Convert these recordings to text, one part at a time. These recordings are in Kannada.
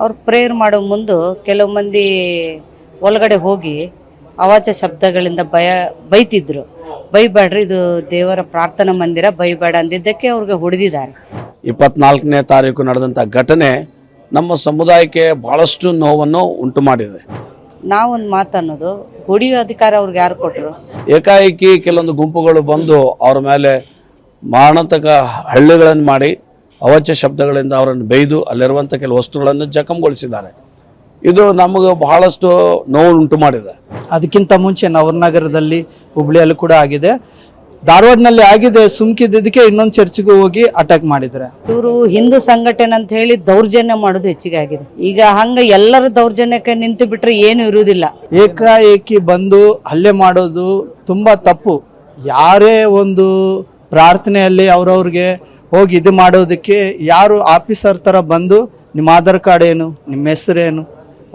ಅವ್ರು ಪ್ರೇಯರ್ ಮಾಡೋ ಮುಂದೆ ಕೆಲವು ಮಂದಿ ಒಳಗಡೆ ಹೋಗಿ ಅವಾಚ ಶಬ್ದಗಳಿಂದ ಭಯ ಬೈತಿದ್ರು. ಬೈಬೇಡ್ರಿ ಇದು ದೇವರ ಪ್ರಾರ್ಥನಾ ಮಂದಿರ ಬೈಬೇಡ ಅಂದಿದ್ದಕ್ಕೆ ಅವ್ರಿಗೆ ಹೊಡೆದಿದ್ದಾರೆ. ಇಪ್ಪತ್ನಾಲ್ಕನೇ ತಾರೀಕು ನಡೆದಂಥ ಘಟನೆ ನಮ್ಮ ಸಮುದಾಯಕ್ಕೆ ಬಹಳಷ್ಟು ನೋವನ್ನು ಉಂಟು ಮಾಡಿದೆ ನಾವೊಂದು ಮಾತನ್ನೋದು ಹೊಡಿಯೋ ಅಧಿಕಾರ ಅವ್ರಿಗೆ ಯಾರು ಕೊಟ್ಟರು ಏಕಾಏಕಿ ಕೆಲವೊಂದು ಗುಂಪುಗಳು ಬಂದು ಅವ್ರ ಮೇಲೆ ಮಾರಣಾಂತಕ ಹಳ್ಳಿಗಳನ್ನು ಮಾಡಿ ಅವಾಚ್ಯ ಶಬ್ದಗಳಿಂದ ಅವರನ್ನು ಬೈದು ಅಲ್ಲಿರುವಂಥ ಕೆಲವು ವಸ್ತುಗಳನ್ನು ಜಖಂಗೊಳಿಸಿದ್ದಾರೆ. ಇದು ನಮಗೆ ಬಹಳಷ್ಟು ನೋವು ಉಂಟು ಮಾಡಿದೆ. ಅದಕ್ಕಿಂತ ಮುಂಚೆ ನವರನಗರದಲ್ಲಿ ಹುಬ್ಳಿಯಲ್ಲಿ ಕೂಡ ಆಗಿದೆ. ಧಾರವಾಡನಲ್ಲಿ ಆಗಿದೆ ಸುಮ್ಕಿದ್ದಕ್ಕೆ ಇನ್ನೊಂದು ಚರ್ಚ್ಗೆ ಹೋಗಿ ಅಟ್ಯಾಕ್ ಮಾಡಿದ್ದಾರೆ ಇವರು ಹಿಂದೂ ಸಂಘಟನೆ ಅಂತ ಹೇಳಿ ದೌರ್ಜನ್ಯ ಮಾಡೋದು ಹೆಚ್ಚಿಗೆ ಆಗಿದೆ. ಈಗ ಹಂಗ ಎಲ್ಲರ ದೌರ್ಜನ್ಯಕ್ಕೆ ನಿಂತು ಬಿಟ್ರೆ ಏನು ಇರುವುದಿಲ್ಲ. ಏಕಾಏಕಿ ಬಂದು ಹಲ್ಲೆ ಮಾಡೋದು ತುಂಬಾ ತಪ್ಪು. ಯಾರೇ ಒಂದು ಪ್ರಾರ್ಥನೆಯಲ್ಲಿ ಅವ್ರವ್ರಿಗೆ ಹೋಗಿ ಇದು ಮಾಡೋದಕ್ಕೆ ಯಾರು ಆಫೀಸರ್ ಥರ ಬಂದು ನಿಮ್ಮ ಆಧಾರ್ ಕಾರ್ಡ್ ಏನು, ನಿಮ್ಮ ಹೆಸರೇನು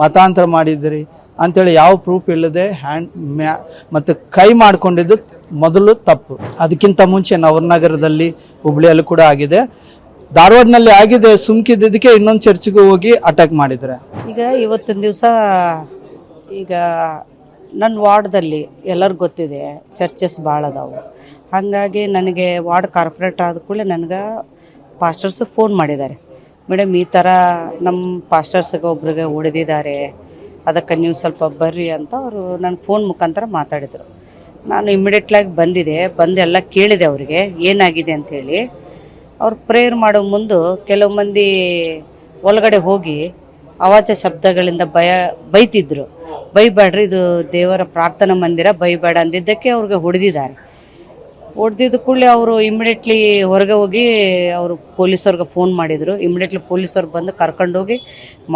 ಮತಾಂತರ ಮಾಡಿದ್ರಿ ಅಂಥೇಳಿ ಯಾವ ಪ್ರೂಫ್ ಇಲ್ಲದೆ ಹ್ಯಾಂಡ್ ಮ್ಯಾ, ಮತ್ತು ಕೈ ಮಾಡ್ಕೊಂಡಿದ್ದು ಮೊದಲು ತಪ್ಪು. ಅದಕ್ಕಿಂತ ಮುಂಚೆ ನವರನಗರದಲ್ಲಿ ಹುಬ್ಳಿಯಲ್ಲಿ ಕೂಡ ಆಗಿದೆ. ಧಾರವಾಡನಲ್ಲಿ ಆಗಿದೆ, ಸುಮ್ಕಿದ್ದಕ್ಕೆ ಇನ್ನೊಂದು ಚರ್ಚ್ಗೆ ಹೋಗಿ ಅಟ್ಯಾಕ್ ಮಾಡಿದ್ದಾರೆ. ಈಗ ಇವತ್ತಿನ ದಿವಸ ಈಗ ನನ್ನ ವಾರ್ಡ್ದಲ್ಲಿ ಎಲ್ಲರಿಗೂ ಗೊತ್ತಿದೆ, ಚರ್ಚಸ್ ಭಾಳ ಅದಾವು. ಹಾಗಾಗಿ ನನಗೆ ವಾರ್ಡ್ ಕಾರ್ಪೊರೇಟ್ ಆದ ಕೂಡಲೇ ನನಗೆ ಪಾಸ್ಟರ್ಸ್ ಫೋನ್ ಮಾಡಿದ್ದಾರೆ ಮೇಡಮ್ ಈ ಥರ ನಮ್ಮ ಪಾಸ್ಟರ್ಸ್ಗೆ ಒಬ್ರಿಗೆ ಹೊಡೆದಿದ್ದಾರೆ, ಅದಕ್ಕೆ ನೀವು ಸ್ವಲ್ಪ ಬರ್ರಿ ಅಂತ ಅವರು ನನ್ನ ಫೋನ್ ಮುಖಾಂತರ ಮಾತಾಡಿದರು. ನಾನು ಇಮ್ಮಿಡಿಯೇಟ್ಲಾಗಿ ಬಂದಿದೆ, ಬಂದು ಎಲ್ಲ ಕೇಳಿದೆ ಅವರಿಗೆ, ಏನಾಗಿದೆ ಅಂಥೇಳಿ ಅವ್ರು ಪ್ರೇಯರ್ ಮಾಡೋ ಮುಂದೆ ಕೆಲವು ಮಂದಿ ಒಳಗಡೆ ಹೋಗಿ ಅವಾಚ ಶಬ್ದಗಳಿಂದ ಭಯ, ಬೈತಿದ್ರು. ಬೈಬೇಡ್ರಿ ಇದು ದೇವರ ಪ್ರಾರ್ಥನಾ ಮಂದಿರ ಬೈಬೇಡ ಅಂದಿದ್ದಕ್ಕೆ ಅವ್ರಿಗೆ ಹೊಡೆದಿದ್ದಾರೆ. ಹೊಡೆದಿದ್ದ ಕೂಡಲೇ ಅವರು ಇಮಿಡಿಯೇಟ್ಲಿ ಹೊರಗೆ ಹೋಗಿ ಅವರು ಪೊಲೀಸವ್ರಿಗೆ ಫೋನ್ ಮಾಡಿದರು. ಇಮಿಡಿಯೇಟ್ಲಿ ಪೊಲೀಸವ್ರು ಬಂದು ಕರ್ಕೊಂಡೋಗಿ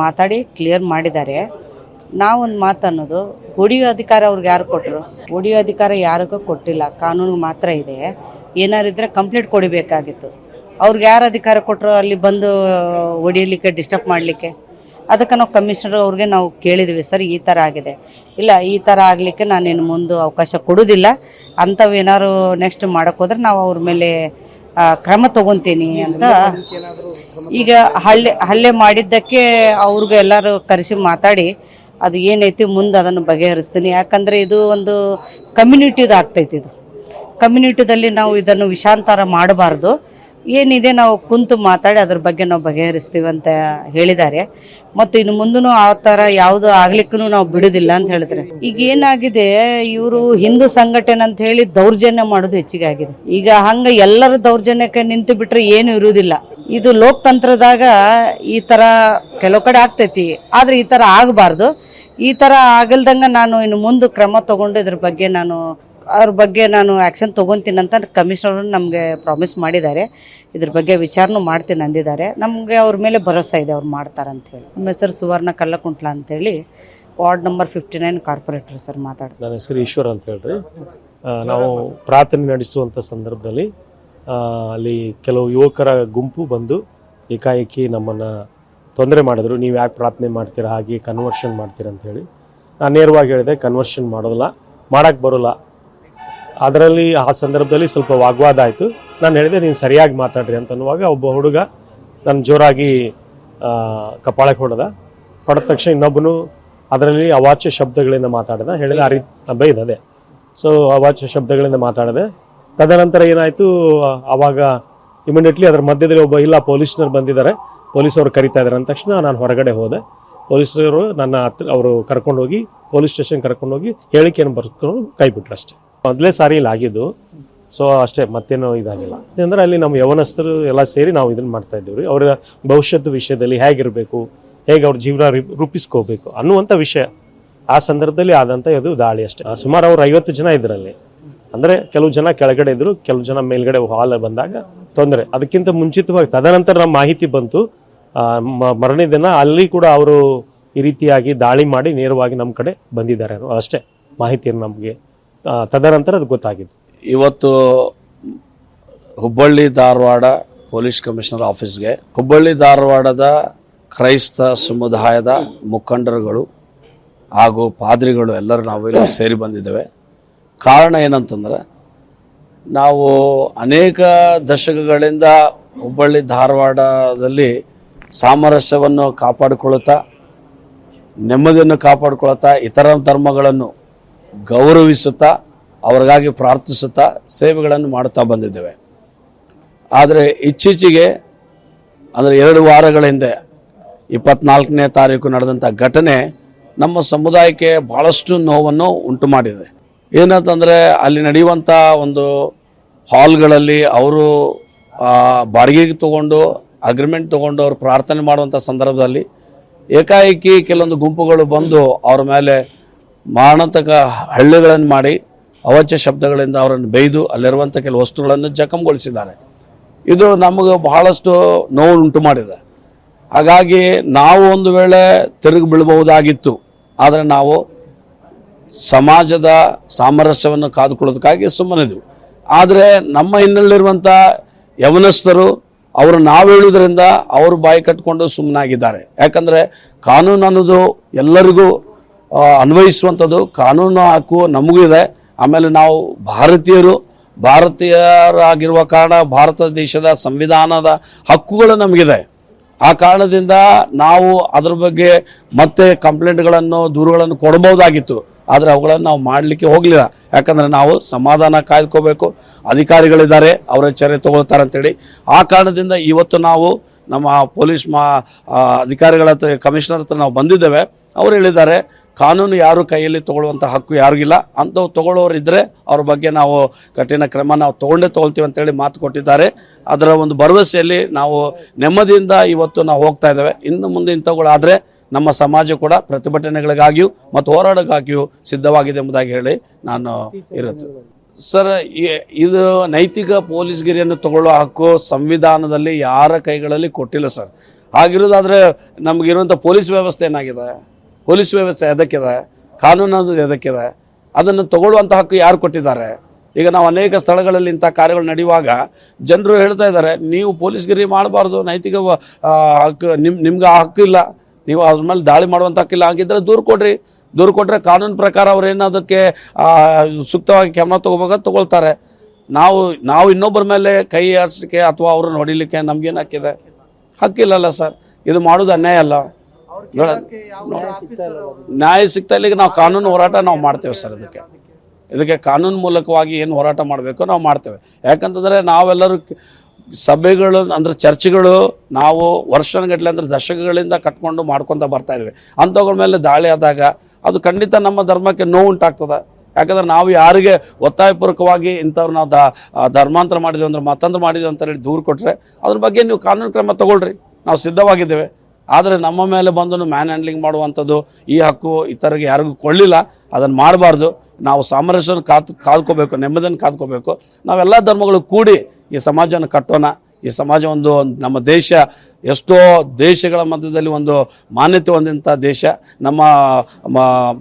ಮಾತಾಡಿ ಕ್ಲಿಯರ್ ಮಾಡಿದ್ದಾರೆ. ನಾವೊಂದು ಮಾತನ್ನೋದು ಹೊಡಿಯೋ ಅಧಿಕಾರ ಅವ್ರಿಗೆ ಯಾರು ಕೊಟ್ಟರು ಹೊಡಿಯೋ ಅಧಿಕಾರ ಯಾರಿಗೂ ಕೊಟ್ಟಿಲ್ಲ. ಕಾನೂನು ಮಾತ್ರ ಇದೆ. ಏನಾರಿದ್ರೆ ಕಂಪ್ಲೇಂಟ್ ಕೊಡಬೇಕಾಗಿತ್ತು. ಅವ್ರಿಗೆ ಯಾರು ಅಧಿಕಾರ ಕೊಟ್ಟರು ಅಲ್ಲಿ ಬಂದು ಹೊಡಿಯಲಿಕ್ಕೆ ಡಿಸ್ಟರ್ಬ್ ಮಾಡಲಿಕ್ಕೆ? ಅದಕ್ಕೆ ನಾವು ಕಮಿಷನರ್ ಅವ್ರಿಗೆ ನಾವು ಕೇಳಿದ್ವಿ, ಸರ್, ಈ ಥರ ಆಗಿದೆ. ಇಲ್ಲ, ಈ ಥರ ಆಗಲಿಕ್ಕೆ ನಾನೇನು ಮುಂದೆ ಅವಕಾಶ ಕೊಡೋದಿಲ್ಲ. ಅಂಥವು ಏನಾದ್ರು ನೆಕ್ಸ್ಟ್ ಮಾಡೋಕ್ಕೋದ್ರೆ ನಾವು ಅವ್ರ ಮೇಲೆ ಕ್ರಮ ತಗೊಂತೀನಿ ಅಂತ ಈಗ ಹಲ್ಲೆ ಹಲ್ಲೆ ಮಾಡಿದ್ದಕ್ಕೆ ಅವ್ರಿಗೆ ಎಲ್ಲರೂ ಕರೆಸಿ ಮಾತಾಡಿ, ಅದು ಏನೈತಿ ಮುಂದೆ ಅದನ್ನು ಬಗೆಹರಿಸ್ತೀನಿ. ಯಾಕಂದರೆ ಇದು ಒಂದು ಕಮ್ಯುನಿಟಿದು ಆಗ್ತೈತಿ ಇದು. ಕಮ್ಯುನಿಟಿದಲ್ಲಿ ನಾವು ಇದನ್ನು ವಿಷಾಂತರ ಮಾಡಬಾರ್ದು. ಏನಿದೆ ನಾವು ಕುಂತು ಮಾತಾಡಿ ಅದ್ರ ಬಗ್ಗೆ ನಾವು ಬಗೆಹರಿಸ್ತೀವಿ ಅಂತ ಹೇಳಿದ್ದಾರೆ. ಮತ್ತು ಇನ್ನು ಮುಂದೂ ಆ ಥರ ಯಾವುದು ಆಗ್ಲಿಕ್ಕೂ ನಾವು ಬಿಡುದಿಲ್ಲ ಅಂತ ಹೇಳಿದ್ರೆ. ಈಗ ಏನಾಗಿದೆ, ಇವರು ಹಿಂದೂ ಸಂಘಟನೆ ಅಂತ ಹೇಳಿ ದೌರ್ಜನ್ಯ ಮಾಡೋದು ಹೆಚ್ಚಿಗೆ ಆಗಿದೆ. ಈಗ ಹಂಗ ಎಲ್ಲರ ದೌರ್ಜನ್ಯಕ್ಕೆ ನಿಂತು ಬಿಟ್ರೆ ಏನು ಇರುವುದಿಲ್ಲ. ಇದು ಲೋಕತಂತ್ರದಾಗ ಈ ಥರ ಕೆಲವು ಕಡೆ ಆಗ್ತೈತಿ. ಆದ್ರೆ ಈ ಥರ ಆಗಬಾರ್ದು. ಈ ಥರ ಆಗಲ್ದಂಗ ನಾನು ಇನ್ನು ಮುಂದೆ ಕ್ರಮ ತಗೊಂಡು ಇದ್ರ ಬಗ್ಗೆ ನಾನು ಅವ್ರ ಬಗ್ಗೆ ನಾನು ಆ್ಯಕ್ಷನ್ ತೊಗೊತೀನಿ ಅಂತ ಕಮಿಷನರ್ ನಮಗೆ ಪ್ರಾಮಿಸ್ ಮಾಡಿದ್ದಾರೆ. ಇದ್ರ ಬಗ್ಗೆ ವಿಚಾರನೂ ಮಾಡ್ತೀನಿ ಅಂದಿದ್ದಾರೆ. ನಮಗೆ ಅವ್ರ ಮೇಲೆ ಭರೋಸೆ ಇದೆ ಅವ್ರು ಮಾಡ್ತಾರೆ ಹೇಳಿ. ನಮ್ಮ ಹೆಸರು ಸುವರ್ಣ ಕಲ್ಲಕುಂಟ್ಲ ಅಂತೇಳಿ ward number fifty nine corporator sir ಮಾತಾಡ್ತಾರೆ. ನನ್ನ ಹೆಸರು ಈಶ್ವರ್ ಅಂತ ಹೇಳ್ರಿ. ನಾವು ಪ್ರಾರ್ಥನೆ ನಡೆಸುವಂಥ ಸಂದರ್ಭದಲ್ಲಿ ಅಲ್ಲಿ ಕೆಲವು ಯುವಕರ ಗುಂಪು ಬಂದು ಏಕಾಏಕಿ ನಮ್ಮನ್ನು ತೊಂದರೆ ಮಾಡಿದ್ರು. ನೀವು ಯಾಕೆ ಪ್ರಾರ್ಥನೆ ಮಾಡ್ತೀರಾ? ಹಾಗೆ ಕನ್ವರ್ಷನ್ ಮಾಡ್ತೀರಾ ಅಂತ ನಾನು ನೇರವಾಗಿ ಹೇಳಿದೆ ಕನ್ವರ್ಷನ್ ಮಾಡೋದಿಲ್ಲ ಮಾಡೋಕ್ಕೆ ಬರೋಲ್ಲ. ಅದರಲ್ಲಿ ಆ ಸಂದರ್ಭದಲ್ಲಿ ಸ್ವಲ್ಪ ವಾಗ್ವಾದ ಆಯಿತು. ನಾನು ಹೇಳಿದೆ, ನೀನು ಸರಿಯಾಗಿ ಮಾತಾಡ್ರಿ ಅಂತ ಅನ್ನುವಾಗ ಒಬ್ಬ ಹುಡುಗ ನಾನು ಜೋರಾಗಿ ಕಪಾಳಕ್ಕೆ ಹೊಡೆದ. ಹೊಡೆದ ತಕ್ಷಣ ಇನ್ನೊಬ್ಬನು ಅದರಲ್ಲಿ ಅವಾಚ್ಯ ಶಬ್ದಗಳಿಂದ ಮಾತಾಡಿದ. ಹೇಳಿದ, ಆ ರೀತಿ ಅದೇ ಸೊ ಅವಾಚ್ಯ ಶಬ್ದಗಳಿಂದ ಮಾತಾಡಿದೆ. ತದನಂತರ ಏನಾಯಿತು ಆವಾಗ ಇಮಿಡಿಯೇಟ್ಲಿ ಅದರ ಮಧ್ಯದಲ್ಲಿ ಒಬ್ಬ, ಇಲ್ಲ, ಪೊಲೀಸ್ನವ್ರು ಬಂದಿದ್ದಾರೆ. ಪೊಲೀಸವ್ರು ಕರಿತಾ ಇದ್ದಾರೆ ಅಂದ ತಕ್ಷಣ ನಾನು ಹೊರಗಡೆ ಹೋದೆ. ಪೊಲೀಸರು ನನ್ನ ಹತ್ರ, ಅವರು ಕರ್ಕೊಂಡೋಗಿ, ಪೊಲೀಸ್ ಸ್ಟೇಷನ್ ಕರ್ಕೊಂಡೋಗಿ ಹೇಳಿಕೆಯನ್ನು ಬರ್ಕೊಂಡು ಕೈ ಬಿಟ್ರು ಅಷ್ಟೇ. ಮೊದಲೇ ಸಾರಿ ಇಲ್ಲಿ ಆಗಿದ್ದು. ಸೊ ಅಷ್ಟೇ, ಮತ್ತೇನೋ ಇದಾಗಿಲ್ಲ. ಅಂದರೆ ಅಲ್ಲಿ ನಮ್ಮ ಯವನಸ್ಥರು ಎಲ್ಲ ಸೇರಿ ನಾವು ಇದನ್ನ ಮಾಡ್ತಾ ಇದ್ದೀವಿ ಅವರ ಭವಿಷ್ಯದ ವಿಷಯದಲ್ಲಿ ಹೇಗಿರಬೇಕು, ಹೇಗೆ ಅವ್ರ ಜೀವನ ರೂಪಿಸ್ಕೋಬೇಕು ಅನ್ನುವಂಥ ವಿಷಯ. ಆ ಸಂದರ್ಭದಲ್ಲಿ ಆದಂಥ ಇದು ದಾಳಿ ಅಷ್ಟೇ. ಸುಮಾರು ಅವ್ರು ಐವತ್ತು ಜನ ಇದ್ರಲ್ಲಿ. ಅಂದರೆ ಕೆಲವು ಜನ ಕೆಳಗಡೆ ಇದ್ರು, ಕೆಲವು ಜನ ಮೇಲ್ಗಡೆ ಹಾಲ್ ಬಂದಾಗ ತೊಂದರೆ. ಅದಕ್ಕಿಂತ ಮುಂಚಿತವಾಗಿ ತದನಂತರ ನಮ್ಮ ಮಾಹಿತಿ ಬಂತು. ಮರಣ ದಿನ ಅಲ್ಲಿ ಕೂಡ ಅವರು ಈ ರೀತಿಯಾಗಿ ದಾಳಿ ಮಾಡಿ ನೇರವಾಗಿ ನಮ್ಮ ಕಡೆ ಬಂದಿದ್ದಾರೆ ಅಷ್ಟೇ ಮಾಹಿತಿ ನಮಗೆ ತದನಂತರ ಅದು ಗೊತ್ತಾಗಿದ್ದು. ಇವತ್ತು ಹುಬ್ಬಳ್ಳಿ ಧಾರವಾಡ ಪೊಲೀಸ್ ಕಮಿಷನರ್ ಆಫೀಸ್ಗೆ ಹುಬ್ಬಳ್ಳಿ ಧಾರವಾಡದ ಕ್ರೈಸ್ತ ಸಮುದಾಯದ ಮುಖಂಡರುಗಳು ಹಾಗೂ ಪಾದ್ರಿಗಳು ಎಲ್ಲರೂ ನಾವು ಇಲ್ಲಿ ಸೇರಿ ಬಂದಿದ್ದೇವೆ. ಕಾರಣ ಏನಂತಂದ್ರೆ ನಾವು ಅನೇಕ ದಶಕಗಳಿಂದ ಹುಬ್ಬಳ್ಳಿ ಧಾರವಾಡದಲ್ಲಿ ಸಾಮರಸ್ಯವನ್ನು ಕಾಪಾಡಿಕೊಳ್ಳುತ್ತಾ, ನೆಮ್ಮದಿಯನ್ನು ಕಾಪಾಡಿಕೊಳ್ಳುತ್ತಾ ಇತರ ಧರ್ಮಗಳನ್ನು ಗೌರವಿಸುತ್ತಾ, ಅವರಿಗಾಗಿ ಪ್ರಾರ್ಥಿಸುತ್ತಾ ಸೇವೆಗಳನ್ನು ಮಾಡುತ್ತಾ ಬಂದಿದ್ದೇವೆ. ಆದರೆ ಇತ್ತೀಚೆಗೆ, ಅಂದರೆ ಎರಡು ವಾರಗಳ ಹಿಂದೆ, ಇಪ್ಪತ್ನಾಲ್ಕನೇ ತಾರೀಕು ನಡೆದಂಥ ಘಟನೆ ನಮ್ಮ ಸಮುದಾಯಕ್ಕೆ ಭಾಳಷ್ಟು ನೋವನ್ನು ಉಂಟು ಮಾಡಿದೆ. ಏನಂತಂದರೆ, ಅಲ್ಲಿ ನಡೆಯುವಂಥ ಒಂದು ಹಾಲ್ಗಳಲ್ಲಿ ಅವರು ಬಾಡಿಗೆಗೆ ತಗೊಂಡು, ಅಗ್ರಿಮೆಂಟ್ ತಗೊಂಡು ಅವರು ಪ್ರಾರ್ಥನೆ ಮಾಡುವಂಥ ಸಂದರ್ಭದಲ್ಲಿ ಏಕಾಏಕಿ ಕೆಲವೊಂದು ಗುಂಪುಗಳು ಬಂದು ಅವ್ರ ಮೇಲೆ ಮಾರಣಾಂತಕ ಹಳ್ಳಿಗಳನ್ನು ಮಾಡಿ ಅವಚ್ಯ ಶಬ್ದಗಳಿಂದ ಅವರನ್ನು ಬೈದು ಅಲ್ಲಿರುವಂಥ ಕೆಲವು ವಸ್ತುಗಳನ್ನು ಜಖಂಗೊಳಿಸಿದ್ದಾರೆ. ಇದು ನಮಗೆ ಬಹಳಷ್ಟು ನೋವು ಉಂಟು ಮಾಡಿದೆ. ಹಾಗಾಗಿ ನಾವು ಒಂದು ವೇಳೆ ತಿರುಗಿ ಬೀಳಬಹುದಾಗಿತ್ತು, ಆದರೆ ನಾವು ಸಮಾಜದ ಸಾಮರಸ್ಯವನ್ನು ಕಾದುಕೊಳ್ಳೋದಕ್ಕಾಗಿ ಸುಮ್ಮನಿದ್ವು. ಆದರೆ ನಮ್ಮ ಹಿನ್ನೆಲೆಯಲ್ಲಿರುವಂಥ ಯವನಸ್ಥರು, ಅವರು ನಾವು ಹೇಳುವುದರಿಂದ ಅವರು ಬಾಯಿ ಕಟ್ಟಿಕೊಂಡು ಸುಮ್ಮನಾಗಿದ್ದಾರೆ. ಯಾಕಂದರೆ ಕಾನೂನು ಅನ್ನೋದು ಎಲ್ಲರಿಗೂ ಅನ್ವಯಿಸುವಂಥದ್ದು ಕಾನೂನು ಹಕ್ಕು ನಮಗೂ ಇದೆ. ಆಮೇಲೆ ನಾವು ಭಾರತೀಯರು, ಭಾರತೀಯರಾಗಿರುವ ಕಾರಣ ಭಾರತ ದೇಶದ ಸಂವಿಧಾನದ ಹಕ್ಕುಗಳು ನಮಗಿದೆ. ಆ ಕಾರಣದಿಂದ ನಾವು ಅದ್ರ ಬಗ್ಗೆ ಮತ್ತೆ ಕಂಪ್ಲೇಂಟ್ಗಳನ್ನು, ದೂರುಗಳನ್ನು ಕೊಡಬಹುದಾಗಿತ್ತು. ಆದರೆ ಅವುಗಳನ್ನು ನಾವು ಮಾಡಲಿಕ್ಕೆ ಹೋಗಲಿಲ್ಲ. ಯಾಕಂದರೆ ನಾವು ಸಮಾಧಾನ ಕಾಯ್ದುಕೋಬೇಕು. ಅಧಿಕಾರಿಗಳಿದ್ದಾರೆ, ಅವರ ಚರ್ಯ ತಗೊಳ್ತಾರೆ ಅಂತೇಳಿ. ಆ ಕಾರಣದಿಂದ ಇವತ್ತು ನಾವು ನಮ್ಮ ಪೊಲೀಸ್ ಮಾ ಅಧಿಕಾರಿಗಳ ಹತ್ರ, ಕಮಿಷನರ್ ಹತ್ರ ನಾವು ಬಂದಿದ್ದೇವೆ. ಅವರು ಹೇಳಿದ್ದಾರೆ ಕಾನೂನು ಯಾರು ಕೈಯಲ್ಲಿ ತಗೊಳ್ಳುವಂಥ ಹಕ್ಕು ಯಾರಿಗಿಲ್ಲ. ಅಂಥವು ತಗೊಳ್ಳೋರು ಇದ್ದರೆ ಅವ್ರ ಬಗ್ಗೆ ನಾವು ಕಠಿಣ ಕ್ರಮ ನಾವು ತೊಗೊಂಡೇ ತೊಗೊಳ್ತೀವಿ ಅಂತೇಳಿ ಮಾತು ಕೊಟ್ಟಿದ್ದಾರೆ. ಅದರ ಒಂದು ಭರವಸೆಯಲ್ಲಿ ನಾವು ನೆಮ್ಮದಿಯಿಂದ ಇವತ್ತು ನಾವು ಹೋಗ್ತಾ ಇದ್ದೇವೆ. ಇನ್ನು ಮುಂದೆ ಇಂಥವುಗಳಾದರೆ ನಮ್ಮ ಸಮಾಜ ಕೂಡ ಪ್ರತಿಭಟನೆಗಳಿಗಾಗಿಯೂ ಮತ್ತು ಹೋರಾಟಕ್ಕಾಗಿಯೂ ಸಿದ್ಧವಾಗಿದೆ ಎಂಬುದಾಗಿ ಹೇಳಿ ನಾನು ಇರುತ್ತೆ ಸರ್ ಇದು ನೈತಿಕ ಪೊಲೀಸ್ಗಿರಿಯನ್ನು ತಗೊಳ್ಳೋ ಹಕ್ಕು ಸಂವಿಧಾನದಲ್ಲಿ ಯಾರ ಕೈಗಳಲ್ಲಿ ಕೊಟ್ಟಿಲ್ಲ ಸರ್. ಹಾಗಿರೋದಾದರೆ ನಮಗಿರುವಂಥ ಪೊಲೀಸ್ ವ್ಯವಸ್ಥೆ ಏನಾಗಿದೆ? ಪೊಲೀಸ್ ವ್ಯವಸ್ಥೆ ಎದಕ್ಕಿದೆ? ಕಾನೂನು ಅನ್ನೋದು ಎದಕ್ಕಿದೆ? ಅದನ್ನು ತಗೊಳ್ಳುವಂಥ ಹಕ್ಕು ಯಾರು ಕೊಟ್ಟಿದ್ದಾರೆ? ಈಗ ನಾವು ಅನೇಕ ಸ್ಥಳಗಳಲ್ಲಿ ಇಂಥ ಕಾರ್ಯಗಳು ನಡೆಯುವಾಗ ಜನರು ಹೇಳ್ತಾ ಇದ್ದಾರೆ, ನೀವು ಪೊಲೀಸ್ಗಿರಿ ಮಾಡಬಾರ್ದು, ನೈತಿಕ ಹಕ್ಕು ನಿಮ್ಮ ನಿಮ್ಗೆ ಆ ಹಕ್ಕು ಇಲ್ಲ. ನೀವು ಅದ್ರ ಮೇಲೆ ದಾಳಿ ಮಾಡುವಂಥ ಹಕ್ಕಿಲ್ಲ ಹಾಗಿದ್ರೆ ದೂರು ಕೊಡ್ರಿ. ದೂರು ಕೊಟ್ಟರೆ ಕಾನೂನು ಪ್ರಕಾರ ಅವ್ರು ಏನು ಅದಕ್ಕೆ ಸೂಕ್ತವಾಗಿ ಕ್ರಮ ತಗೋಬೇಕಂತ ತೊಗೊಳ್ತಾರೆ. ನಾವು ನಾವು ಇನ್ನೊಬ್ಬರ ಮೇಲೆ ಕೈ ಆಡಿಸ್ಲಿಕ್ಕೆ ಅಥವಾ ಅವ್ರನ್ನ ಹೊಡಿಲಿಕ್ಕೆ ನಮ್ಗೇನು ಹಕ್ಕಿದೆ? ಹಕ್ಕಿಲ್ಲಲ್ಲ ಸರ್. ಇದು ಮಾಡೋದು ಅನ್ಯಾಯ ಅಲ್ಲ. ನ್ಯಾಯ ಸಿಗ್ತಾ ಇಲ್ಲ ಈಗ ನಾವು ಕಾನೂನು ಹೋರಾಟ ನಾವು ಮಾಡ್ತೇವೆ ಸರ್ ಅದಕ್ಕೆ ಇದಕ್ಕೆ ಕಾನೂನು ಮೂಲಕವಾಗಿ ಏನು ಹೋರಾಟ ಮಾಡಬೇಕು ನಾವು ಮಾಡ್ತೇವೆ. ಯಾಕಂತಂದರೆ ನಾವೆಲ್ಲರೂ ಸಭೆಗಳು ಅಂದ್ರೆ ಚರ್ಚೆಗಳು ನಾವು ವರ್ಷಗಟ್ಟಲೆ ಅಂದ್ರೆ ದಶಕಗಳಿಂದ ಕಟ್ಕೊಂಡು ಮಾಡ್ಕೊತ ಬರ್ತಾ ಇದ್ವಿ. ಅಂಥವುಗಳ ಮೇಲೆ ದಾಳಿ ಆದಾಗ ಅದು ಖಂಡಿತ ನಮ್ಮ ಧರ್ಮಕ್ಕೆ ನೋವು ಉಂಟಾಗ್ತದೆ. ಯಾಕಂದ್ರೆ ನಾವು ಯಾರಿಗೆ ಒತ್ತಾಯಪೂರ್ವಕವಾಗಿ ಇಂಥವ್ರು ನಾವು ಧರ್ಮಾಂತರ ಮಾಡಿದ್ವಿ ಅಂದ್ರೆ ಮತಾಂತರ ಮಾಡಿದ್ವಿ ಅಂತ ಹೇಳಿ ದೂರು ಕೊಟ್ಟರೆ ಅದ್ರ ಬಗ್ಗೆ ನೀವು ಕಾನೂನು ಕ್ರಮ ತಗೊಳ್ರಿ. ನಾವು ಸಿದ್ಧವಾಗಿದ್ದೇವೆ. ಆದರೆ ನಮ್ಮ ಮೇಲೆ ಬಂದು ಮ್ಯಾನ್ ಹ್ಯಾಂಡ್ಲಿಂಗ್ ಮಾಡುವಂಥದ್ದು ಈ ಹಕ್ಕು ಇತರಿಗೆ ಯಾರಿಗೂ ಕೊಳ್ಳಿಲ್ಲ ಅದನ್ನು ಮಾಡಬಾರ್ದು. ನಾವು ಸಾಮರಸ್ಯನ ಕಾದು ಕಾದ್ಕೋಬೇಕು ನೆಮ್ಮದಿಯನ್ನು ಕಾದ್ಕೋಬೇಕು. ನಾವೆಲ್ಲ ಧರ್ಮಗಳು ಕೂಡಿ ಈ ಸಮಾಜವನ್ನು ಕಟ್ಟೋಣ. ಈ ಸಮಾಜ ಒಂದು ನಮ್ಮ ದೇಶ ಎಷ್ಟೋ ದೇಶಗಳ ಮಧ್ಯದಲ್ಲಿ ಒಂದು ಮಾನ್ಯತೆ ಹೊಂದಿದಂಥ ದೇಶ. ನಮ್ಮ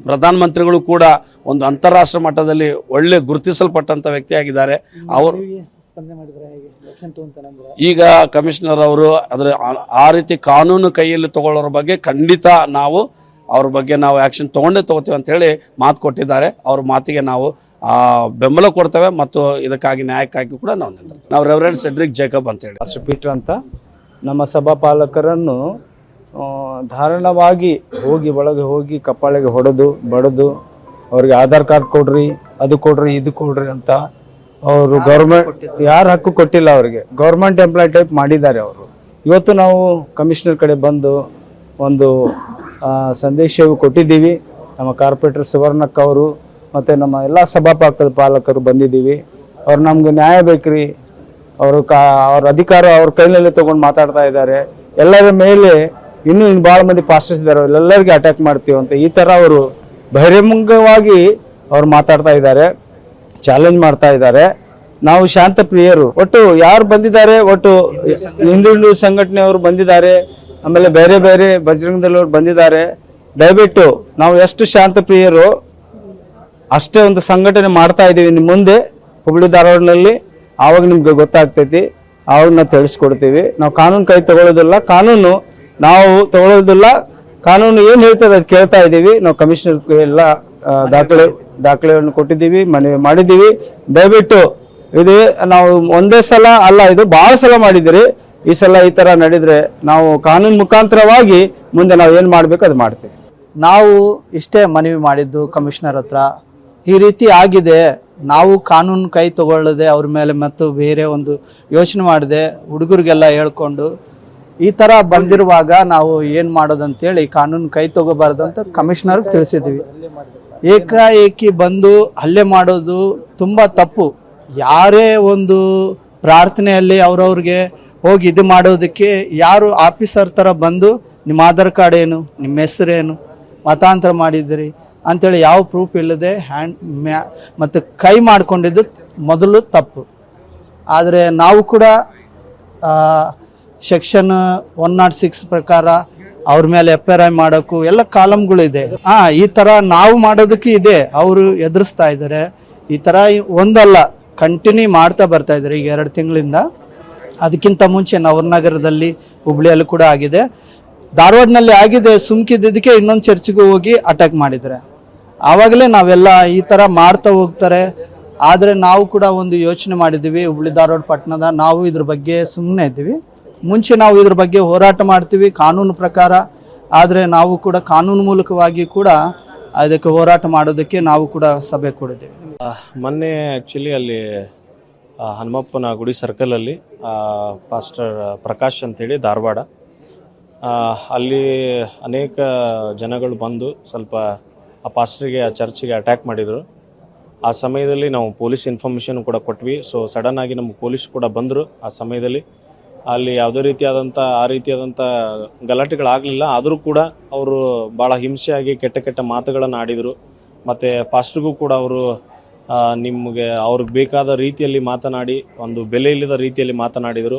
ಪ್ರಧಾನಮಂತ್ರಿಗಳು ಕೂಡ ಒಂದು ಅಂತಾರಾಷ್ಟ್ರ ಮಟ್ಟದಲ್ಲಿ ಒಳ್ಳೆ ಗುರುತಿಸಲ್ಪಟ್ಟಂಥ ವ್ಯಕ್ತಿಯಾಗಿದ್ದಾರೆ. ಅವರು ಈಗ ಕಮಿಷನರ್ ಅವರು ಅದರ ಆ- ರೀತಿ ಕಾನೂನು ಕೈಯಲ್ಲಿ ತಗೊಳ್ಳೋರ ಬಗ್ಗೆ ಖಂಡಿತ ನಾವು ಅವ್ರ ಬಗ್ಗೆ ನಾವು ಆ್ಯಕ್ಷನ್ ತೊಗೊಂಡೇ ತಗೋತೀವಿ ಅಂತ ಹೇಳಿ ಮಾತು ಕೊಟ್ಟಿದ್ದಾರೆ. ಅವ್ರ ಮಾತಿಗೆ ನಾವು ಆ, ಬೆಂಬಲ ಕೊಡ್ತೇವೆ ಮತ್ತು ಇದಕ್ಕಾಗಿ ನ್ಯಾಯಕ್ಕಾಗಿ ಕೂಡ ನಾವು ನಿಂತಿರ್ತೀವಿ. ನಾವು ರೆವರೆಂಡ್ ಸೆಡ್ರಿಕ್ ಜೇಕಬ್ ಅಂತ ಹೇಳಿ. ಮಾಸ್ಟರ್ ಪೀಟರ್ ಅಂತ. ನಮ್ಮ ಸಭಾಪಾಲಕರನ್ನು ಧಾರಣವಾಗಿ ಧಾರಾಳವಾಗಿ ಹೋಗಿ ಒಳಗೆ ಹೋಗಿ ಕಪ್ಪಾಳೆಗೆ ಹೊಡೆದು ಬಡದು ಅವ್ರಿಗೆ ಆಧಾರ್ ಕಾರ್ಡ್ ಕೊಡ್ರಿ ಅದು ಕೊಡ್ರಿ ಇದು ಕೊಡ್ರಿ ಅಂತ ಅವರು ಗೌರ್ಮೆಂಟ್ ಯಾರು ಹಕ್ಕು ಕೊಟ್ಟಿಲ್ಲ ಅವರಿಗೆ. ಗೌರ್ಮೆಂಟ್ ಎಂಪ್ಲಾಯ್ ಟೈಪ್ ಮಾಡಿದ್ದಾರೆ ಅವರು. ಇವತ್ತು ನಾವು ಕಮಿಷನರ್ ಕಡೆ ಬಂದು ಒಂದು ಸಂದೇಶವು ಕೊಟ್ಟಿದ್ದೀವಿ. ನಮ್ಮ ಕಾರ್ಪೊರೇಟರ್ ಸುವರ್ಣಕ್ಕ ಅವರು ಮತ್ತು ನಮ್ಮ ಎಲ್ಲ ಸಭಾಪಾಕದ ಪಾಲಕರು ಬಂದಿದ್ದೀವಿ. ಅವ್ರು ನಮ್ಗೆ ನ್ಯಾಯ ಬೇಕ್ರಿ. ಅವರು ಕಾ ಅವ್ರ ಅಧಿಕಾರ ಅವ್ರ ಕೈನಲ್ಲಿ ತಗೊಂಡು ಮಾತಾಡ್ತಾ ಇದ್ದಾರೆ. ಎಲ್ಲರ ಮೇಲೆ ಇನ್ನೂ ಇನ್ನು ಭಾಳ ಮಂದಿ ಪಾಸ್ಟರ್ಸ್ ಇದ್ದಾರೆ. ಎಲ್ಲರಿಗೆ ಅಟ್ಯಾಕ್ ಮಾಡ್ತೀವಿ ಅಂತ ಈ ಥರ ಅವರು ಬಹಿರಂಗವಾಗಿ ಅವ್ರು ಮಾತಾಡ್ತಾ ಇದ್ದಾರೆ. ಚಾಲೆಂಜ್ ಮಾಡ್ತಾ ಇದ್ದಾರೆ. ನಾವು ಶಾಂತ ಪ್ರಿಯರು. ಒಟ್ಟು ಯಾರು ಬಂದಿದ್ದಾರೆ? ಒಟ್ಟು ಹಿಂದುಳಿದ ಸಂಘಟನೆಯವರು ಬಂದಿದ್ದಾರೆ. ಆಮೇಲೆ ಬೇರೆ ಬೇರೆ ಬಜರಂಗದಲ್ಲವ್ರು ಬಂದಿದ್ದಾರೆ. ದಯವಿಟ್ಟು ನಾವು ಎಷ್ಟು ಶಾಂತ ಪ್ರಿಯರು, ಅಷ್ಟೇ ಒಂದು ಸಂಘಟನೆ ಮಾಡ್ತಾ ಇದ್ದೀವಿ. ನಿಮ್ಮ ಮುಂದೆ ಹುಬ್ಳಿ ಧಾರವಾಡನಲ್ಲಿ ಆವಾಗ ನಿಮ್ಗೆ ಗೊತ್ತಾಗ್ತೈತಿ. ಆವಾಗ ನಾವು ತಿಳಿಸ್ಕೊಡ್ತೀವಿ. ನಾವು ಕಾನೂನು ಕೈ ತಗೊಳ್ಳೋದಿಲ್ಲ. ಕಾನೂನು ನಾವು ತಗೊಳ್ಳೋದಿಲ್ಲ. ಕಾನೂನು ಏನು ಹೇಳ್ತದೆ ಅದು ಕೇಳ್ತಾ ಇದ್ದೀವಿ. ನಾವು ಕಮಿಷನರ್ ಎಲ್ಲ ದಾಖಲೆ ದಾಖಲೆಯನ್ನು ಕೊಟ್ಟಿದ್ದೀವಿ, ಮನವಿ ಮಾಡಿದ್ದೀವಿ. ದಯವಿಟ್ಟು ಇದು ನಾವು ಒಂದೇ ಸಲ ಅಲ್ಲ, ಇದು ಭಾಳ ಸಲ ಮಾಡಿದ್ದೀರಿ. ಈ ಸಲ ಈ ತರ ನಡೆದ್ರೆ ನಾವು ಕಾನೂನು ಮುಖಾಂತರವಾಗಿ ಮುಂದೆ ನಾವು ಏನು ಮಾಡ್ಬೇಕು ಅದು ಮಾಡ್ತೀವಿ. ನಾವು ಇಷ್ಟೇ ಮನವಿ ಮಾಡಿದ್ದು ಕಮಿಷನರ್ ಹತ್ರ. ಈ ರೀತಿ ಆಗಿದೆ. ನಾವು ಕಾನೂನು ಕೈ ತಗೊಳ್ಳದೆ ಅವ್ರ ಮೇಲೆ ಮತ್ತು ಬೇರೆ ಒಂದು ಯೋಚನೆ ಮಾಡದೆ ಹುಡುಗರಿಗೆಲ್ಲ ಹೇಳ್ಕೊಂಡು ಈ ಥರ ಬಂದಿರುವಾಗ ನಾವು ಏನು ಮಾಡೋದಂತೇಳಿ ಕಾನೂನು ಕೈ ತಗೋಬಾರ್ದು ಅಂತ ಕಮಿಷನರ್ಗೆ ತಿಳಿಸಿದ್ವಿ ಏಕಾಏಕಿ ಬಂದು ಹಲ್ಲೆ ಮಾಡೋದು ತುಂಬ ತಪ್ಪು. ಯಾರೇ ಒಂದು ಪ್ರಾರ್ಥನೆಯಲ್ಲಿ ಅವ್ರವ್ರಿಗೆ ಹೋಗಿ ಇದು ಮಾಡೋದಕ್ಕೆ ಯಾರು ಆಫೀಸರ್ ಥರ ಬಂದು ನಿಮ್ಮ ಆಧಾರ್ ಕಾರ್ಡ್ ಏನು, ನಿಮ್ಮ ಹೆಸರೇನು ಮತಾಂತರ ಮಾಡಿದ್ದೀರಿ ಅಂಥೇಳಿ ಯಾವ ಪ್ರೂಫ್ ಇಲ್ಲದೆ ಹ್ಯಾಂಡ್ ಮ್ಯಾ ಮತ್ತು ಕೈ ಮಾಡಿಕೊಂಡಿದ್ದು ಮೊದಲು ತಪ್ಪು. ಆದರೆ ನಾವು ಕೂಡ ಸೆಕ್ಷನ್ ಒನ್ ನಾಟ್ ಸಿಕ್ಸ್ ಪ್ರಕಾರ ಅವ್ರ ಮೇಲೆ ಎಫ್ ಐ ಎಲ್ಲ ಮಾಡೋಕ್ಕೂ ಎಲ್ಲ ಕಾಲಮ್ಗಳಿದೆ ಹಾಂ ಈ ತರ ನಾವು ಮಾಡೋದಕ್ಕೆ ಇದೆ. ಅವರು ಎದುರಿಸ್ತಾ ಇದ್ದಾರೆ. ಈ ತರ ಒಂದಲ್ಲ ಕಂಟಿನ್ಯೂ ಮಾಡ್ತಾ ಬರ್ತಾ ಇದ್ದಾರೆ ಈಗ ಎರಡು ತಿಂಗಳಿಂದ. ಅದಕ್ಕಿಂತ ಮುಂಚೆ ನವರ್ನಗರದಲ್ಲಿ ಹುಬ್ಳಿಯಲ್ಲಿ ಕೂಡ ಆಗಿದೆ. ಧಾರವಾಡನಲ್ಲಿ ಆಗಿದೆ, ಸುಮ್ಕಿದ್ದಕ್ಕೆ ಇನ್ನೊಂದು ಚರ್ಚ್ಗೆ ಹೋಗಿ ಅಟ್ಯಾಕ್ ಮಾಡಿದ್ದಾರೆ. ಆವಾಗಲೇ ನಾವೆಲ್ಲ ಈ ಥರ ಮಾಡ್ತಾ ಹೋಗ್ತಾರೆ. ಆದರೆ ನಾವು ಕೂಡ ಒಂದು ಯೋಚನೆ ಮಾಡಿದ್ದೀವಿ, ಹುಬ್ಳಿ ಧಾರವಾಡ ಪಟ್ಟಣದ, ನಾವು ಇದ್ರ ಬಗ್ಗೆ ಸುಮ್ಮನೆ ಇದ್ದೀವಿ. ಮುಂಚೆ ನಾವು ಇದ್ರ ಬಗ್ಗೆ ಹೋರಾಟ ಮಾಡ್ತೀವಿ ಕಾನೂನು ಪ್ರಕಾರ. ಆದರೆ ನಾವು ಕೂಡ ಕಾನೂನು ಮೂಲಕವಾಗಿ ಕೂಡ ಅದಕ್ಕೆ ಹೋರಾಟ ಮಾಡೋದಕ್ಕೆ ನಾವು ಕೂಡ ಸಭೆ ಕೊಡಿದ್ದೇವೆ. ಮೊನ್ನೆ ಆ್ಯಕ್ಚುಲಿ ಅಲ್ಲಿ ಹನುಮಪ್ಪನ ಗುಡಿ ಸರ್ಕಲಲ್ಲಿ ಪಾಸ್ಟರ್ ಪ್ರಕಾಶ್ ಅಂತೇಳಿ ಧಾರವಾಡ. ಅಲ್ಲಿ ಅನೇಕ ಜನಗಳು ಬಂದು ಸ್ವಲ್ಪ ಆ ಪಾಸ್ಟರ್ಗೆ ಆ ಚರ್ಚಿಗೆ ಅಟ್ಯಾಕ್ ಮಾಡಿದರು. ಆ ಸಮಯದಲ್ಲಿ ನಾವು ಪೊಲೀಸ್ ಇನ್ಫಾರ್ಮೇಷನ್ ಕೂಡ ಕೊಟ್ವಿ. ಸೊ ಸಡನ್ನಾಗಿ ನಮ್ಮ ಪೊಲೀಸ್ ಕೂಡ ಬಂದರು ಆ ಸಮಯದಲ್ಲಿ. ಅಲ್ಲಿ ಯಾವುದೇ ರೀತಿಯಾದಂಥ, ಆ ರೀತಿಯಾದಂಥ ಗಲಾಟೆಗಳಾಗಲಿಲ್ಲ. ಆದರೂ ಕೂಡ ಅವರು ಭಾಳ ಹಿಂಸೆಯಾಗಿ ಕೆಟ್ಟ ಕೆಟ್ಟ ಮಾತುಗಳನ್ನು ಆಡಿದರು. ಮತ್ತು ಪಾಸ್ಟ್ರಿಗೂ ಕೂಡ ಅವರು ನಿಮಗೆ ಅವ್ರಿಗೆ ಬೇಕಾದ ರೀತಿಯಲ್ಲಿ ಮಾತನಾಡಿ, ಒಂದು ಬೆಲೆ ಇಲ್ಲದ ರೀತಿಯಲ್ಲಿ ಮಾತನಾಡಿದರು.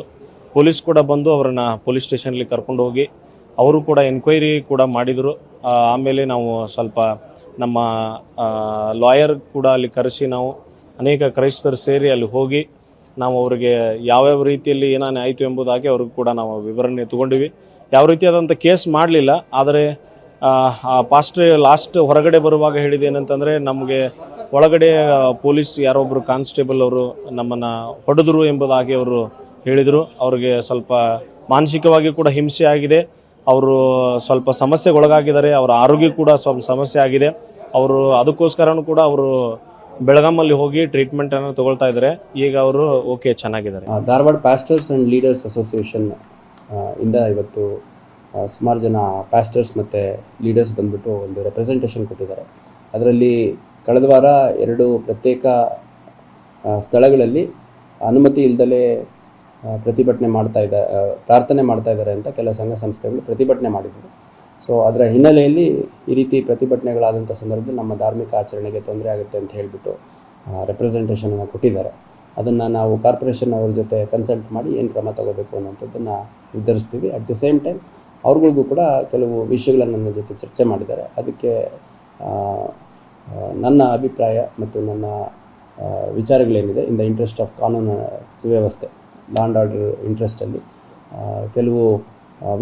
ಪೊಲೀಸ್ ಕೂಡ ಬಂದು ಅವರನ್ನು ಪೊಲೀಸ್ ಸ್ಟೇಷನಲ್ಲಿ ಕರ್ಕೊಂಡು ಹೋಗಿ ಅವರು ಕೂಡ ಎನ್ಕ್ವೈರಿ ಕೂಡ ಮಾಡಿದರು. ಆಮೇಲೆ ನಾವು ಸ್ವಲ್ಪ ನಮ್ಮ ಲಾಯರ್ ಕೂಡ ಅಲ್ಲಿ ಕರೆಸಿ ನಾವು ಅನೇಕ ಕ್ರೈಸ್ತರು ಸೇರಿ ಅಲ್ಲಿ ಹೋಗಿ ನಾವು ಅವರಿಗೆ ಯಾವ್ಯಾವ ರೀತಿಯಲ್ಲಿ ಏನಾನೆ ಆಯಿತು ಎಂಬುದಾಗಿ ಅವ್ರಿಗೆ ಕೂಡ ನಾವು ವಿವರಣೆ ತಗೊಂಡಿವಿ. ಯಾವ ರೀತಿಯಾದಂಥ ಕೇಸ್ ಮಾಡಲಿಲ್ಲ, ಆದರೆ ಪಾಸ್ಟ್ರ್ ಲಾಸ್ಟ್ ಹೊರಗಡೆ ಬರುವಾಗ ಹೇಳಿದ ಏನಂತಂದರೆ, ನಮಗೆ ಒಳಗಡೆ ಪೊಲೀಸ್ ಯಾರೊಬ್ಬರು ಕಾನ್ಸ್ಟೇಬಲ್ ಅವರು ನಮ್ಮನ್ನು ಹೊಡೆದರು ಎಂಬುದಾಗಿ ಅವರು ಹೇಳಿದರು. ಅವ್ರಿಗೆ ಸ್ವಲ್ಪ ಮಾನಸಿಕವಾಗಿ ಕೂಡ ಹಿಂಸೆ ಆಗಿದೆ. ಅವರು ಸ್ವಲ್ಪ ಸಮಸ್ಯೆಗೊಳಗಾಗಿದ್ದಾರೆ. ಅವರ ಆರೋಗ್ಯ ಕೂಡ ಸ್ವಲ್ಪ ಸಮಸ್ಯೆ ಆಗಿದೆ. ಅವರು ಅದಕ್ಕೋಸ್ಕರನೂ ಕೂಡ ಅವರು ಬೆಳಗಾಮಲ್ಲಿ ಹೋಗಿ ಟ್ರೀಟ್ಮೆಂಟ್ ಅನ್ನು ತಗೊಳ್ತಾ ಇದ್ದಾರೆ ಈಗ ಅವರು ಓಕೆ ಚೆನ್ನಾಗಿದ್ದಾರೆ. Dharwad pastors and leaders association ಇಂದ ಇವತ್ತು ಸುಮಾರು ಜನ ಪ್ಯಾಸ್ಟರ್ಸ್ ಮತ್ತು ಲೀಡರ್ಸ್ ಬಂದ್ಬಿಟ್ಟು ಒಂದು ರೆಪ್ರೆಸೆಂಟೇಷನ್ ಕೊಟ್ಟಿದ್ದಾರೆ. ಅದರಲ್ಲಿ ಕಳೆದ ವಾರ ಎರಡು ಪ್ರತ್ಯೇಕ ಸ್ಥಳಗಳಲ್ಲಿ ಅನುಮತಿ ಇಲ್ಲದಲೇ ಪ್ರತಿಭಟನೆ ಮಾಡ್ತಾ ಇದ್ದ ಪ್ರಾರ್ಥನೆ ಮಾಡ್ತಾ ಇದ್ದಾರೆ ಅಂತ ಕೆಲ ಸಂಘ ಸಂಸ್ಥೆಗಳು ಪ್ರತಿಭಟನೆ ಮಾಡಿದರು. ಸೊ ಅದರ ಹಿನ್ನೆಲೆಯಲ್ಲಿ ಈ ರೀತಿ ಪ್ರತಿಭಟನೆಗಳಾದಂಥ ಸಂದರ್ಭದಲ್ಲಿ ನಮ್ಮ ಧಾರ್ಮಿಕ ಆಚರಣೆಗೆ ತೊಂದರೆ ಆಗುತ್ತೆ ಅಂತ ಹೇಳಿಬಿಟ್ಟು ರೆಪ್ರೆಸೆಂಟೇಷನನ್ನು ಕೊಟ್ಟಿದ್ದಾರೆ. ಅದನ್ನು ನಾವು ಕಾರ್ಪೊರೇಷನ್ ಅವ್ರ ಜೊತೆ ಕನ್ಸಲ್ಟ್ ಮಾಡಿ ಏನು ಕ್ರಮ ತಗೋಬೇಕು ಅನ್ನೋಂಥದ್ದನ್ನು ನಿರ್ಧರಿಸ್ತೀವಿ. ಅಟ್ ದಿ ಸೇಮ್ ಟೈಮ್ ಅವ್ರಿಗಳಿಗೂ ಕೂಡ ಕೆಲವು ವಿಷಯಗಳನ್ನು ನನ್ನ ಜೊತೆ ಚರ್ಚೆ ಮಾಡಿದ್ದಾರೆ. ಅದಕ್ಕೆ ನನ್ನ ಅಭಿಪ್ರಾಯ ಮತ್ತು ನನ್ನ ವಿಚಾರಗಳೇನಿದೆ ಇನ್ ದ ಇಂಟ್ರೆಸ್ಟ್ ಆಫ್ ಕಾನೂನು ಸುವ್ಯವಸ್ಥೆ ಲಾ ಆ್ಯಂಡ್ ಆರ್ಡರ್ ಇಂಟ್ರೆಸ್ಟಲ್ಲಿ ಕೆಲವು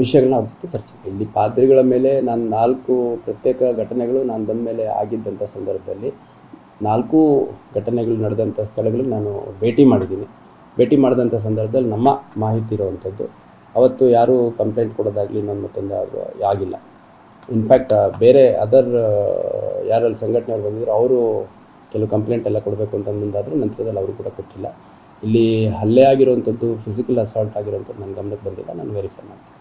ವಿಷಯಗಳನ್ನ ಅವ್ರ ಜೊತೆ ಚರ್ಚೆ. ಇಲ್ಲಿ ಪಾದ್ರಿಗಳ ಮೇಲೆ ನಾನು ನಾಲ್ಕು ಪ್ರತ್ಯೇಕ ಘಟನೆಗಳು ನಾನು ಬಂದ ಮೇಲೆ ಆಗಿದ್ದಂಥ ಸಂದರ್ಭದಲ್ಲಿ ನಾಲ್ಕು ಘಟನೆಗಳು ನಡೆದಂಥ ಸ್ಥಳಗಳಿಗೆ ನಾನು ಭೇಟಿ ಮಾಡಿದ್ದೀನಿ. ಭೇಟಿ ಮಾಡಿದಂಥ ಸಂದರ್ಭದಲ್ಲಿ ನಮ್ಮ ಮಾಹಿತಿ ಇರುವಂಥದ್ದು ಅವತ್ತು ಯಾರೂ ಕಂಪ್ಲೇಂಟ್ ಕೊಡೋದಾಗಲಿ ನನ್ನ ಮತ್ತೊಂದು ಆಗಿಲ್ಲ. ಇನ್ಫ್ಯಾಕ್ಟ್ ಬೇರೆ ಅದರ್ ಯಾರಲ್ಲಿ ಸಂಘಟನೆಯವ್ರು ಬಂದಿದ್ರು, ಅವರು ಕೆಲವು ಕಂಪ್ಲೇಂಟ್ ಎಲ್ಲ ಕೊಡಬೇಕು ಅಂತ ಮುಂದಾದರೂ ನಂತರದಲ್ಲಿ ಅವರು ಕೂಡ ಕೊಟ್ಟಿಲ್ಲ. ಇಲ್ಲಿ ಹಲ್ಲೆ ಆಗಿರುವಂಥದ್ದು ಫಿಸಿಕಲ್ ಅಸಾಲ್ಟ್ ಆಗಿರುವಂಥದ್ದು ನನ್ನ ಗಮನಕ್ಕೆ ಬಂದಿಲ್ಲ. ನಾನು ವೆರಿಫೈ ಮಾಡ್ತೀನಿ.